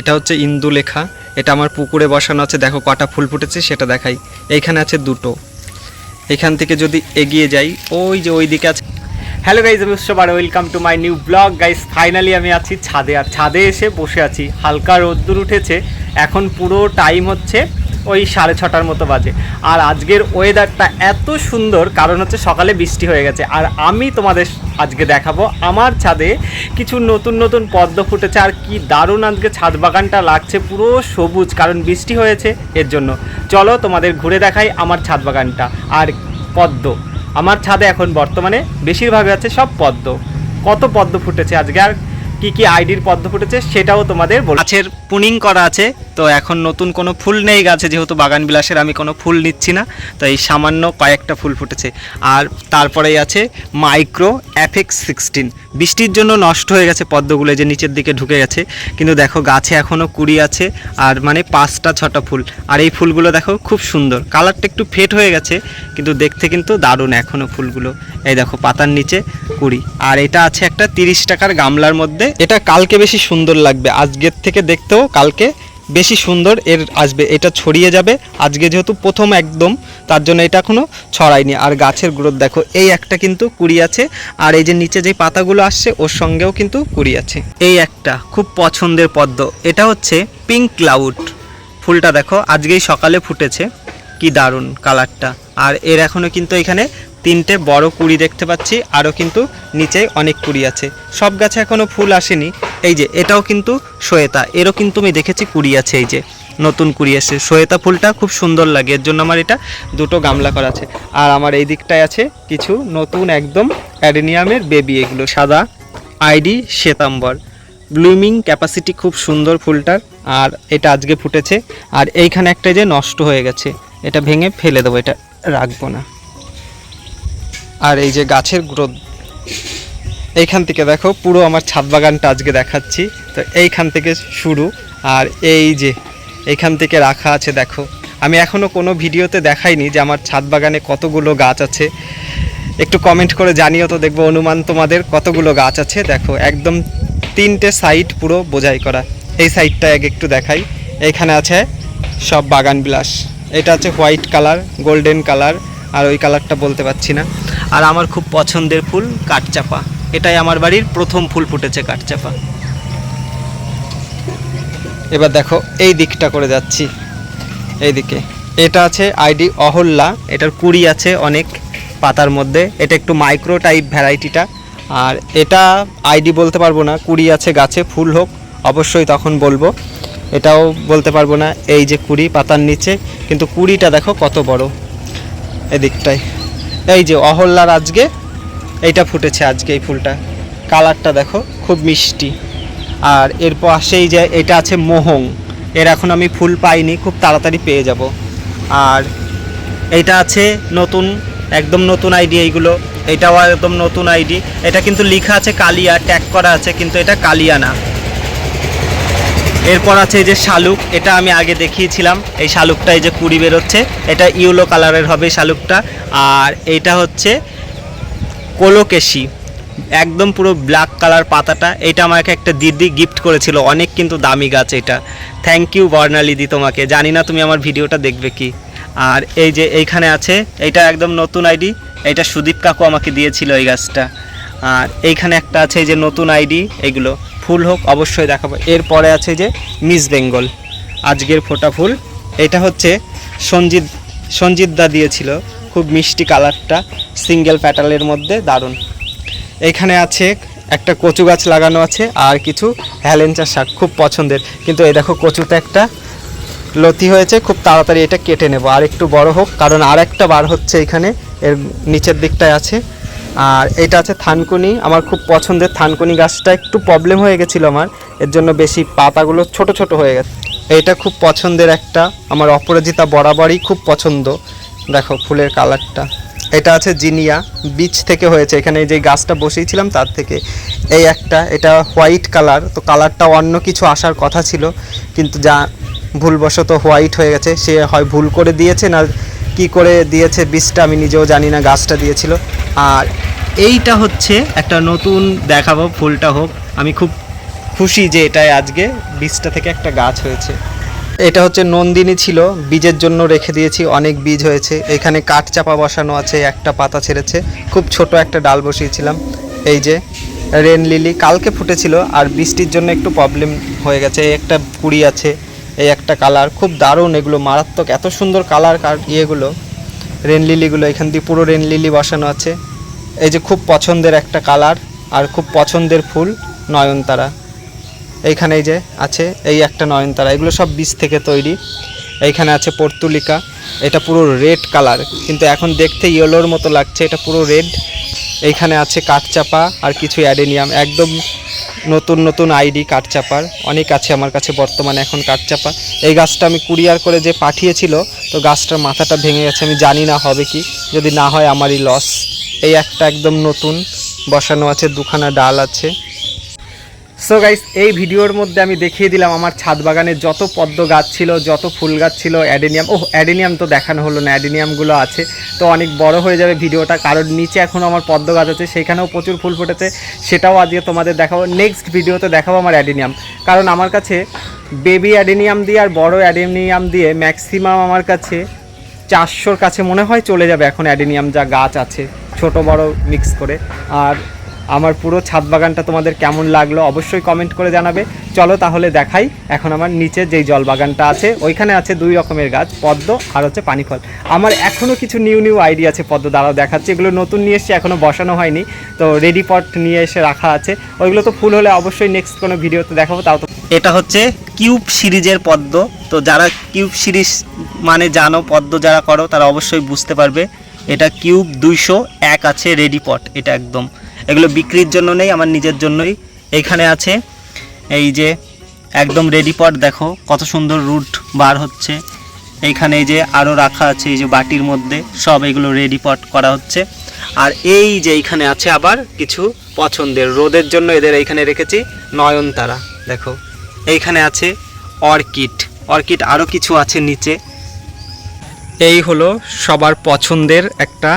এটা হচ্ছে ইন্দুলেখা এটা আমার পুকুরে বসানো আছে, দেখো কটা ফুল ফুটেছে, সেটা দেখাই। এইখানে আছে দুটো। এখান থেকে যদি এগিয়ে যাই, ওই যে ওই দিকে আছে। হ্যালো গাইজ আমি সবার welcome to my new blog guys finally আমি আছি ছাদে। আর ছাদে এসে বসে আছি। হালকা রোদ্দুর উঠেছে। এখন পুরো টাইম হচ্ছে ওই সাড়ে ছটার মতো বাজে। আর আজকের ওয়েদারটা এত সুন্দর, কারণ হচ্ছে সকালে বৃষ্টি হয়ে গেছে। আর আমি তোমাদের আজকে দেখাবো। আমার ছাদে কিছু নতুন নতুন পদ্ম ফুটেছে আর কি দারুণ আজকে ছাদ বাগানটা লাগছে, পুরো সবুজ, কারণ বৃষ্টি হয়েছে এর জন্য। চলো তোমাদের ঘুরে দেখাই আমার ছাদ বাগানটা আর পদ্ম। আমার ছাদে এখন বর্তমানে বেশিরভাগ আছে সব পদ্ম। কত পদ্ম ফুটেছে আজকে আর কি কি আইডির পদ্ম ফুটেছে সেটাও তোমাদের গাছের পুনিং করা আছে। তো এখন নতুন কোনো ফুল নেই গাছে, যেহেতু বাগান বিলাসের আমি কোনো ফুল নিচ্ছি না তো এই সামান্য কয়েকটা ফুল ফুটেছে। আর তারপরেই আছে মাইক্রো অ্যাফেক্স সিক্সটিন। বৃষ্টির জন্য নষ্ট হয়ে গেছে পদ্মগুলো যে নিচের দিকে ঢুকে গেছে। কিন্তু দেখো, গাছে এখনও কুড়ি আছে, আর মানে পাঁচটা ছটা ফুল। আর এই ফুলগুলো দেখো, খুব সুন্দর। কালারটা একটু ফেট হয়ে গেছে, কিন্তু দেখতে কিন্তু দারুণ এখনও ফুলগুলো। এই দেখো, পাতার নিচে কুড়ি। আর এটা আছে একটা তিরিশ টাকার গামলার মধ্যে। এটা কালকে বেশি সুন্দর লাগবে। আজকের থেকে দেখতেও কালকে বেশি সুন্দর, এর আসবে, এটা ছড়িয়ে যাবে। আজকে যেহেতু প্রথম একদম, তার জন্য এটা এখনও ছড়ায়নি। আর গাছের গ্রোথ দেখো, এই একটা কিন্তু কুড়ি আছে, আর এই যে নিচে যে পাতাগুলো আসছে, ওর সঙ্গেও কিন্তু কুড়ি আছে। এই একটা খুব পছন্দের পদ্ম, এটা হচ্ছে পিঙ্ক ক্লাউড। ফুলটা দেখো, আজকেই সকালে ফুটেছে, কি দারুণ কালারটা। আর এর এখনও কিন্তু এখানে তিনটে বড় কুড়ি দেখতে পাচ্ছি, আরও কিন্তু নিচে অনেক কুড়ি আছে। সব গাছে এখনও ফুল আসেনি এই যে, এটাও কিন্তু শ্বেতা, এরও কিন্তু আমি দেখেছি কুড়ি আছে, এই যে, নতুন কুড়ি এসে শ্বেতা ফুলটা খুব সুন্দর লাগে, এর জন্য আমার এটা দুটো গামলা করা আছে। আর আমার এই দিকটায় আছে কিছু নতুন একদম অ্যাডেনিয়ামের বেবি, এগুলো সাদা আইডি শ্বেতাম্বর। ব্লুমিং ক্যাপাসিটি খুব সুন্দর ফুলটার, আর এটা আজকে ফুটেছে। আর এইখানে একটা যে নষ্ট হয়ে গেছে, এটা ভেঙে ফেলে দেবো, এটা রাখব না। আর এই যে গাছের গ্রোথ এইখান থেকে দেখো, পুরো আমার ছাদ বাগানটা আজকে দেখাচ্ছি। তো এইখান থেকে শুরু। আর এই যে এইখান থেকে রাখা আছে, দেখো। আমি এখনও কোনো ভিডিওতে দেখাইনি যে আমার ছাদ বাগানে কতগুলো গাছ আছে। একটু কমেন্ট করে জানিও তো দেখব, অনুমান তোমাদের কতগুলো গাছ আছে। দেখো, একদম তিনটে সাইড পুরো বোঝাই করা। এই সাইডটা এক একটু দেখাই। এইখানে আছে সব বাগান বিলাস। এটা আছে হোয়াইট কালার গোল্ডেন কালার আর ওই কালারটা বলতে পারছি না। আর আমার খুব পছন্দের ফুল কাঠচাপা। এটাই আমার বাড়ির প্রথম ফুল ফুটেছে কাঠচাপা। এবার দেখো, এই দিকটা করে যাচ্ছি। এইদিকে এটা আছে আইডি অহল্লা এটার কুড়ি আছে অনেক পাতার মধ্যে। এটা একটু মাইক্রো টাইপ ভ্যারাইটিটা। আর এটা আইডি বলতে পারব না। কুড়ি আছে, গাছে ফুল হোক, অবশ্যই তখন বলব। এটাও বলতে পারব না, এই যে কুড়ি পাতার নিচে। কিন্তু কুড়িটা দেখো কত বড়। এদিকটায়। এই যে অহল্লার আজকে এইটা ফুটেছে আজকে এই ফুলটা। কালারটা দেখো, খুব মিষ্টি। আর এর পাশেই যে এটা আছে মোহং। এর এখন আমি ফুল পাইনি, খুব তাড়াতাড়ি পেয়ে যাব। আর এইটা আছে নতুন, একদম নতুন আইডি এইগুলো। এটাও একদম নতুন আইডি। এটা কিন্তু লেখা আছে কালিয়া, ট্যাগ করা আছে, কিন্তু এটা কালিয়া না। এরপর আছে এই যে শালুক, এটা আমি আগে দেখিয়েছিলাম। এই শালুকটা এই যে কুড়ি বেরোচ্ছে, এটা ইউলো কালারের হবে শালুকটা। আর এইটা হচ্ছে কোলোকেশি। একদম পুরো ব্ল্যাক কালার পাতাটা। এটা আমাকে একটা দিদি গিফট করেছিল। অনেক কিন্তু দামি গাছ এটা। থ্যাংক ইউ বর্ণালিদি তোমাকে। জানি না তুমি আমার ভিডিওটা দেখবে কি। আর এই যে এইখানে আছে এইটা একদম নতুন আইডি এটা সুদীপ কাকু আমাকে দিয়েছিল এই গাছটা। আর এইখানে একটা আছে যে নতুন আইডি এগুলো। ফুল হোক, অবশ্যই দেখাবো। এরপরে আছে যে মিস বেঙ্গল আজকের ফোটা ফুল। এটা হচ্ছে সঞ্জিত সঞ্জিত দা দিয়েছিল। খুব মিষ্টি কালারটা সিঙ্গেল প্যাটালের মধ্যে দারুণ। এখানে আছে একটা কচু গাছ লাগানো আছে আর কিছু হ্যালেঞ্চা শাক খুব পছন্দের। কিন্তু এই দেখো কচুতে একটা লতি হয়েছে, খুব তাড়াতাড়ি এটা কেটে নেব। আর একটু বড় হোক, কারণ আর একটা বার হচ্ছে এখানে, এর নিচের দিকটায় আছে। আর এটা আছে থানকুনি। আমার খুব পছন্দের থানকুনি গাছটা একটু প্রবলেম হয়ে গেছিল আমার। এর জন্য বেশি পাতাগুলো ছোট ছোট হয়ে গেছে। এটা খুব পছন্দের একটা, আমার অপরাজিতা বরাবরই খুব পছন্দ। দেখো ফুলের কালারটা। এটা আছে জিনিয়া বীজ থেকে হয়েছে। এখানে যে গাছটা বসিয়েছিলাম তার থেকে। এই একটা, এটা হোয়াইট কালার তো কালারটা অন্য কিছু আসার কথা ছিল, কিন্তু যা ভুলবশত হোয়াইট হয়ে গেছে। সে হয় ভুল করে দিয়েছে না কি করে দিয়েছে বীজটা আমি নিজেও জানি না, গাছটা দিয়েছিল। আর এইটা হচ্ছে একটা নতুন দেখাবো, ফুলটা হোক। আমি খুব খুশি যে এটাই আজকে বীজটা থেকে একটা গাছ হয়েছে। এটা হচ্ছে নন্দিনী ছিল, বীজের জন্য রেখে দিয়েছি, অনেক বীজ হয়েছে। এখানে কাঠ চাপা বসানো আছে, একটা পাতা ছেড়েছে। খুব ছোট একটা ডাল বসিয়েছিলাম। এই যে, রেন লিলি কালকে ফুটেছিল, আর বৃষ্টির জন্য একটু প্রবলেম হয়ে গেছে। এই একটা কুড়ি আছে, এই একটা কালার। খুব দারুণ এগুলো, মারাত্মক। এত সুন্দর কালার কার ইয়েগুলো, রেন লিলিগুলো। এখান দিয়ে পুরো রেন লিলি বসানো আছে। এই যে, খুব পছন্দের একটা কালার, আর খুব পছন্দের ফুল নয়নতারা। এইখানে এই যে আছে, এই একটা নয়নতারা, এগুলো সব বীজ থেকে তৈরি। এইখানে আছে পর্তুলিকা, এটা পুরো রেড কালার, কিন্তু এখন দেখতে ইয়েলোর মতো লাগছে, এটা পুরো রেড। এইখানে আছে কাঠচাপা আর কিছু অ্যাডেনিয়াম, একদম নতুন নতুন আইডি কাঠচাপার, অনেক আছে আমার কাছে বর্তমানে এখন কাঠচাপা। এই গাছটা আমি কুরিয়ার করে যে পাঠিয়েছিল, তো গাছটার মাথাটা ভেঙে গেছে, আমি জানি না হবে কি, যদি না হয় আমারই লস এই একটা একদম নতুন, বসানো আছে, দুখানা ডাল আছে। সো গাইস এই ভিডিওর মধ্যে আমি দেখিয়ে দিলাম আমার ছাদ বাগানে যত পদ্ম গাছ ছিল, যত ফুল গাছ ছিল, অ্যাডেনিয়াম। ও অ্যাডেনিয়াম তো দেখানো হলো না অ্যাডেনিয়ামগুলো আছে। তো অনেক বড় হয়ে যাবে ভিডিওটা, কারণ নিচে এখনও আমার পদ্ম গাছ আছে সেখানেও প্রচুর ফুল ফুটেছে। সেটাও আজকে তোমাদের দেখাবো। নেক্সট ভিডিওতে দেখাবো আমার অ্যাডেনিয়াম। কারণ আমার কাছে বেবি অ্যাডেনিয়াম দিয়ে আর বড় অ্যাডেনিয়াম দিয়ে ম্যাক্সিমাম আমার কাছে চারশোর কাছে মনে হয় চলে যাবে এখন অ্যাডেনিয়াম যা গাছ আছে, ছোট বড় মিক্স করে। আর আমার পুরো ছাদ বাগানটা তোমাদের কেমন লাগল অবশ্যই কমেন্ট করে জানাবে। চলো তাহলে দেখাই, এখন আমার নিচে যেই জল বাগানটা আছে, ওইখানে আছে দুই রকমের গাছ, পদ্ম আর হচ্ছে পানি ফল আমার এখনও কিছু নিউ নিউ আইডিয়া আছে পদ্ম দ্বারাও দেখাচ্ছে, এগুলো নতুন নিয়ে এসে এখনও বসানো হয়নি। তো রেডি পট নিয়ে এসে রাখা আছে। ওইগুলো তো ফুল হলে অবশ্যই নেক্সট কোনো ভিডিওতে দেখাবো, তাও তো এটা হচ্ছে কিউব সিরিজের পদ্ম। তো যারা কিউব সিরিজ মানে জানো, পদ্ম যারা করো, তারা অবশ্যই বুঝতে পারবে। এটা কিউব দুইশো এক আছে রেডি পট এটা একদম। এগুলো বিক্রির জন্য নেই, আমার নিজের জন্যই এইখানে আছে। এই যে একদম রেডি পট দেখো কত সুন্দর রুট বার হচ্ছে। এইখানে এই যে আরও রাখা আছে, এই যে বাটির মধ্যে, সব এগুলো রেডি পট করা হচ্ছে। আর এই যে এইখানে আছে আবার কিছু পছন্দের, রোদের জন্য এদের এইখানে রেখেছি নয়নতারা, দেখো। এইখানে আছে অর্কিড অর্কিড আরও কিছু আছে নিচে। এই হলো সবার পছন্দের একটা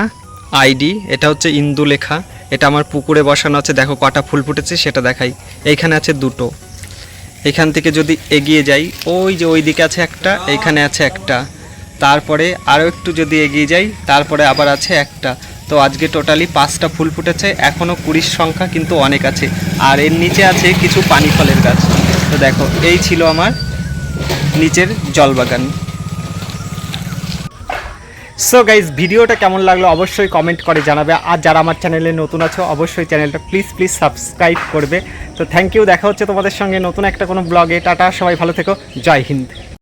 আইডি, এটা হচ্ছে ইন্দু লেখা এটা আমার পুকুরে বসানো আছে, দেখো কটা ফুল ফুটেছে, সেটা দেখাই। এইখানে আছে দুটো। এখান থেকে যদি এগিয়ে যাই, ওই যে ওই দিকে আছে একটা, এইখানে আছে একটা। তারপরে আরও একটু যদি এগিয়ে যাই, তারপরে আবার আছে একটা। তো আজকে টোটালি পাঁচটা ফুল ফুটেছে এখনও কুড়ির সংখ্যা কিন্তু অনেক আছে। আর এর নিচে আছে কিছু পানি ফলের গাছ। তো দেখো, এই ছিল আমার নিচের জলবাগান। সো গাইজ ভিডিওটা কেমন লাগল অবশ্যই কমেন্ট করে জানাবে। আর যারা আমার চ্যানেলে নতুন আছো, অবশ্যই চ্যানেলটা প্লিজ প্লিজ সাবস্ক্রাইব করবে। তো থ্যাংক ইউ দেখা হচ্ছে তোমাদের সঙ্গে নতুন একটা কোনো ব্লগে টাটা, সবাই ভালো থেকো। জয় হিন্দ।